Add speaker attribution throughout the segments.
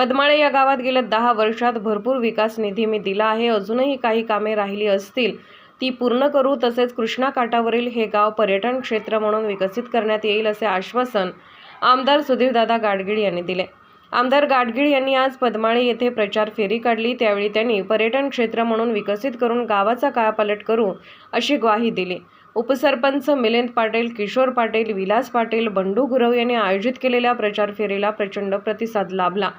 Speaker 1: पद्माळे या गावात गेल्या दहा वर्षात भरपूर विकास निधी मी दिला आहे. अजूनही काही कामे राहिली असतील ती पूर्ण करू तसेच कृष्णा काठावरील हे गाव पर्यटन क्षेत्र म्हणून विकसित करण्यात येईल असे आश्वासन आमदार सुधीरदादा गाडगीळ यांनी दिले. आमदार गाडगीळ यांनी आज पद्माळे येथे प्रचार फेरी काढली. त्यावेळी त्यांनी पर्यटन क्षेत्र म्हणून विकसित करून गावाचा कायापालट करू अशी ग्वाही दिली. उपसरपंच मिलिंद पाटील किशोर पाटील विलास पाटील बंडू गुरव यांनी आयोजित केलेल्या प्रचार फेरीला प्रचंड प्रतिसाद लाभला.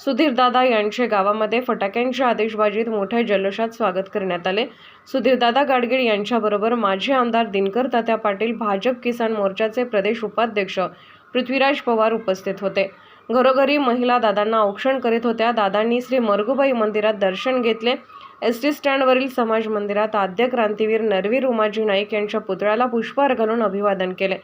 Speaker 1: सुधीरदादा यांचे गावामध्ये फटाक्यांच्या आदेशबाजीत मोठ्या जल्लोषात स्वागत करण्यात आले. सुधीरदादा गाडगीळ यांच्याबरोबर माजी आमदार दिनकर तात्या पाटील भाजप किसान मोर्चाचे प्रदेश उपाध्यक्ष पृथ्वीराज पवार उपस्थित होते. घरोघरी महिला दादांना औक्षण करीत होत्या. दादांनी श्री मरगुबाई मंदिरात दर्शन घेतले. एस टी स्टँडवरील समाज मंदिरात आद्य क्रांतीवीर नरवीर उमाजी नाईक यांच्या पुतळ्याला पुष्पहार घालून अभिवादन केले.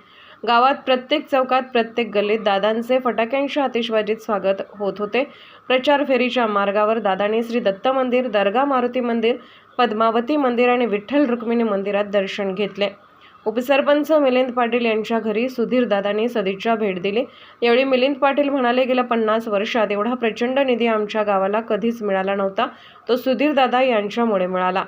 Speaker 1: गावात प्रत्येक चौकात प्रत्येक गल्लीत दादांचे फटाक्यांच्या आतिषबाजीत स्वागत होत होते. प्रचार फेरीच्या मार्गावर दादाने श्री दत्त मंदिर दर्गा मारुती मंदिर पद्मावती मंदिर आणि विठ्ठल रुक्मिणी मंदिरात दर्शन घेतले. उपसरपंच मिलिंद पाटील यांच्या घरी सुधीर दादांनी सदिच्छा भेट दिली. यावेळी मिलिंद पाटील म्हणाले गेल्या पन्नास वर्षात एवढा प्रचंड निधी आमच्या गावाला कधीच मिळाला नव्हता. तो सुधीर दादा यांच्यामुळे मिळाला.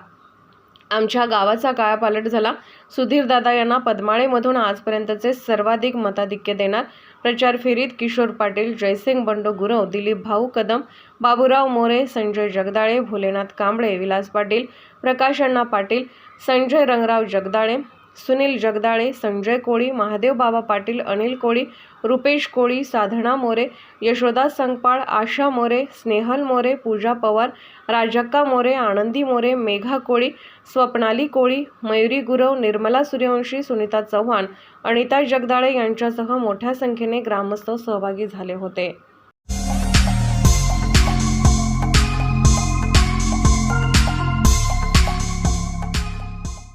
Speaker 1: आमच्या गावाचा कायापालट झाला. सुधीरदादा यांना पद्माळेमधून आजपर्यंतचे सर्वाधिक मताधिक्य देणार प्रचार फेरीत किशोर पाटील जयसिंग बंडो गुरव दिलीप भाऊ कदम बाबूराव मोरे संजय जगदाळे भोलेनाथ कांबळे विलास पाटील प्रकाश अण्णा पाटील संजय रंगराव जगदाळे सुनील जगदाळे संजय कोळी महादेव बाबा पाटील अनिल कोळी रुपेश कोळी साधना मोरे यशोदा संगपाळ आशा मोरे स्नेहल मोरे पूजा पवार राजक्का मोरे आनंदी मोरे मेघा कोळी स्वप्नाली कोळी मयुरी गुरव निर्मला सूर्यवंशी सुनीता चव्हाण अनिता जगदाळे यांच्यासह मोठ्या संख्येने ग्रामस्थ सहभागी झाले होते.